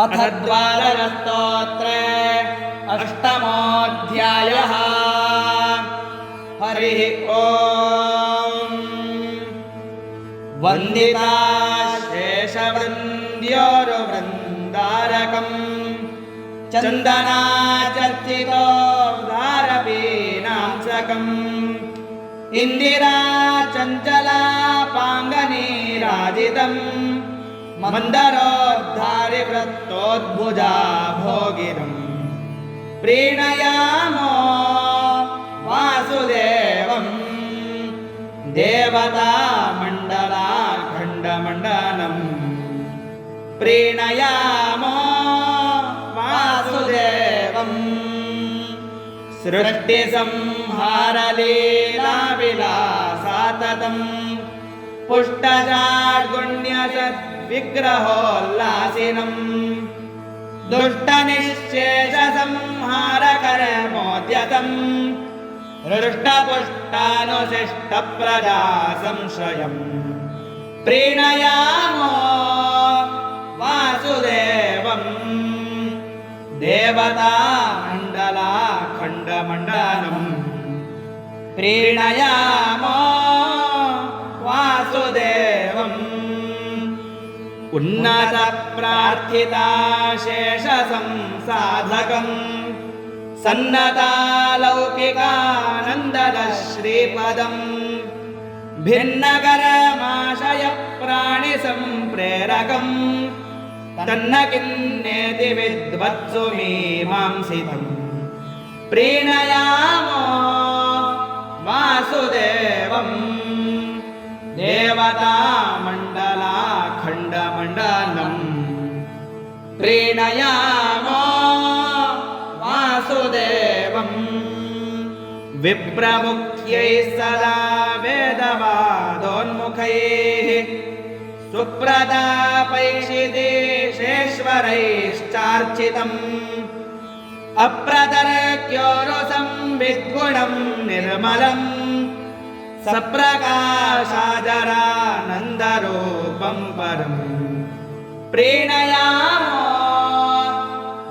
अथ द्वादशस्तोत्रे अष्टमोऽध्यायः। हरिः ॐ वन्दिता शेषवृन्द्योरुवृन्दारकम्। चन्दनाचर्चितोदारवीनांसकम् इन्दिरा चञ्चला पाङ्गनीराजितम् मन्दरोद्धारिवृत्तोद्भुजा भोगिरम् प्रीणयामो वासुदेवम् देवता मण्डलाखण्डमण्डलम् प्रीणयामो वासुदेवम् सृष्टिसंहारलीलाविलासाततम् पुष्टजाड्गुण्यसद्विग्रहोल्लासिनम् दुष्टनिःशेषसंहारकरमोद्यतम् हृष्टपुष्टानुशिष्टप्रजा संशयम् प्रीणयामो वासुदेवम्। देवता मण्डलाखण्डमण्डलम् प्रीणयामो उन्नतप्रार्थिता शेषसंसाधकम्। सन्नतालौकिकानन्ददश्रीपदम् भिन्नकरमाशय प्राणिसम्प्रेरकम् तन्न किन्नेति विद्वत्सु मीमांसितम्। प्रीणयामो वासुदेवम्। देवता मण्डलाखण्डमण्डलम् प्रीणयामो वासुदेवम् विप्रमुख्यैः सदा वेदवादोन्मुखैः सुप्रतापैषिदेशेश्वरैश्चार्चितम् अप्रतर्क्योरुसंविद्गुणम् निर्मलम् सप्रकाशाजरानन्दरूपम् परम् प्रीणयामो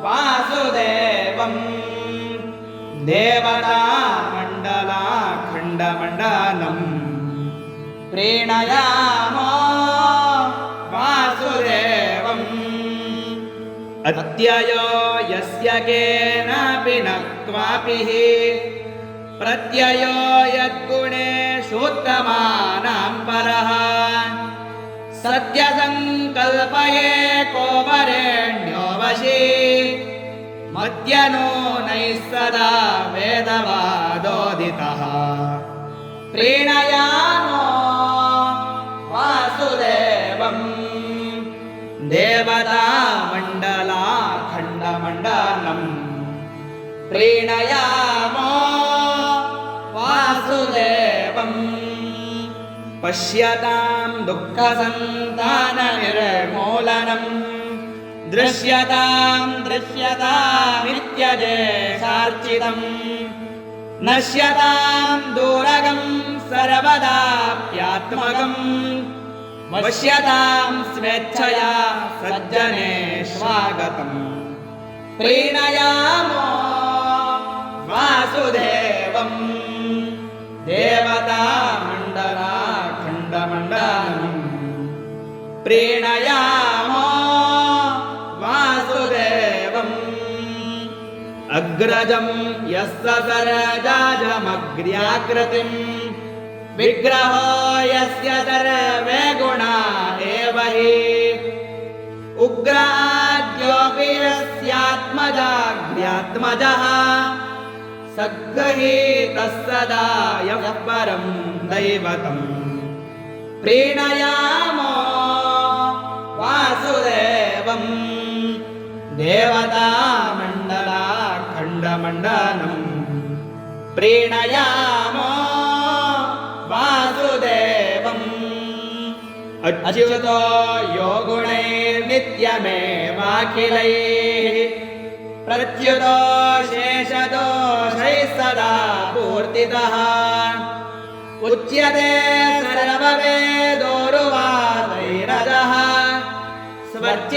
वासुदेवम् देवता मण्डलाखण्डमण्डलम् प्रीणयामो वासुदेवम् अत्ययो यस्य केनापि न क्वापि प्रत्ययो यद्गुणेषूत्तमानां परः। सत्यसङ्कल्पये को वरेण्यो वशी मद्यनूनैः सदा वेदवादोदितः। प्रीणयामो वासुदेवम् देवता मण्डलाखण्डमण्डलम् प्रीणयामो पश्यतां दुःखसन्ताननिर्मूलनम् दृश्यतां दृश्यतामित्यजेशार्चितम् नश्यतां दूरगं सर्वदाप्यात्मकम्। वश्यतां स्वेच्छया सज्जने स्वागतम्। प्रीणयामो प्रीणयामो वासुदेवम् अग्रजं यस्य सरजाजमग्र्याकृतिम्। विग्रहो यस्य सर्वे गुणा एव हि। उग्राद्योऽपि यस्यात्मजाग्र्यात्मजः। सद्गहीतः सदा यः परं दैवतम्। प्रीणयामो वासुदेवम् देवता मण्डलाखण्डमण्डलम् प्रीणयामो वासुदेवम् अच्युतो यो गुणैर्नित्यमेवाखिलैः प्रत्युतो शेषदोषैः सदा पूर्तितः उच्यते सर्ववेदोरुवादैरजः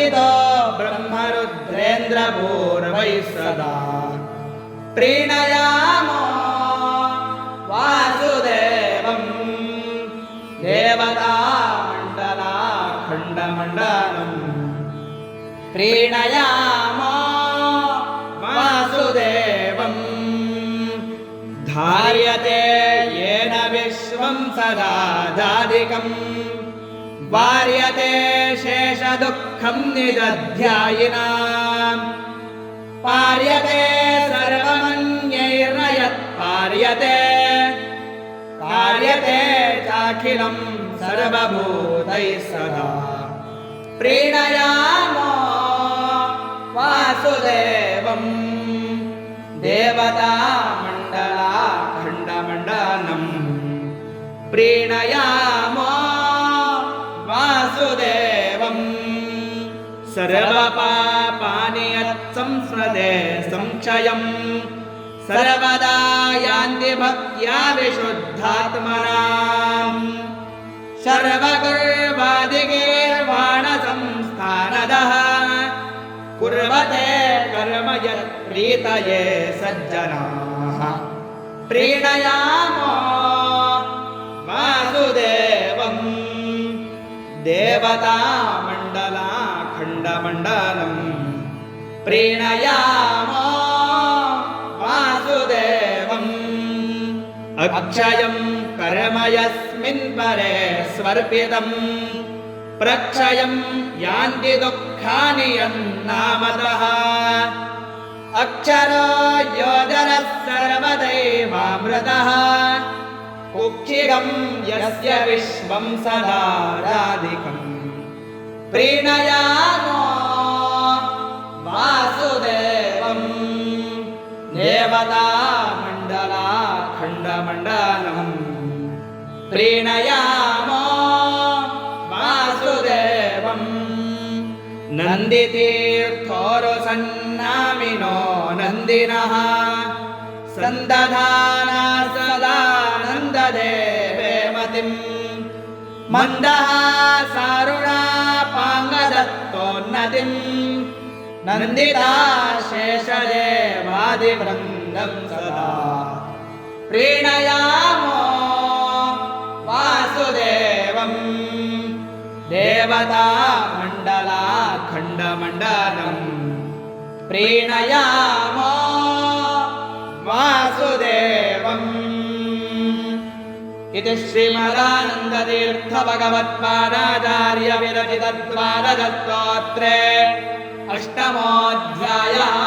स्वर्चितो ब्रह्मरुद्र देवेन्द्रपूर्वैः सदा। प्रीणयामो वासुदेवम् देवतामण्डलाखण्डमण्डलम्। प्रीणयामो वासुदेवम् धार्यते येन विश्वं सदा दादिकम् वार्यते शेषदुःखं निदध्यायिना पार्यते सर्वमन्यैर्न यत् पार्यते कार्यते चाखिलं सर्वभूतैः सदा। प्रीणयामो वासुदेवम्। देवतामण्डलाखण्डमण्डलम्। प्रीणयामो सर्वपापानि यत्संस्मृते संक्षयम् सर्वदा यान्ति भक्त्या विशुद्धात्मनाम् सर्वकुर्वादिगीर्वाणसंस्थानदः कुर्वते कर्म यत् प्रीतये सज्जनाः। प्रीणयामो देवतामण्डलाखण्डमण्डलम् प्रीणयामो वासुदेवम्। अक्षयम् कर्म यस्मिन् परे स्वर्पितम् प्रक्षयम् यान्ति दुःखानि यन्नामतः। अक्षरो योजनः सर्वदैवामृतः। कुक्षिगम् यस्य विश्वं सदा राधिकम् प्रीणयामो वासुदेवम् देवतामण्डलाखण्डमण्डलम् प्रीणयामो वासुदेवम् नन्दितीर्थोरुसन्नामिनो नन्दिनः सन्दधाना सदा नन्ददेवे मतिम् मन्दः सारुणा नन्दिता शेषदेवादिवृन्दं सदा। प्रीणयामो वासुदेवम् देवतामण्डलाखण्डमण्डलम्। प्रीणयामो वासुदेवम् इति श्रीमदानन्दतीर्थभगवत्पादाचार्यविरचितद्वादशस्तोत्रे अष्टमोऽध्यायः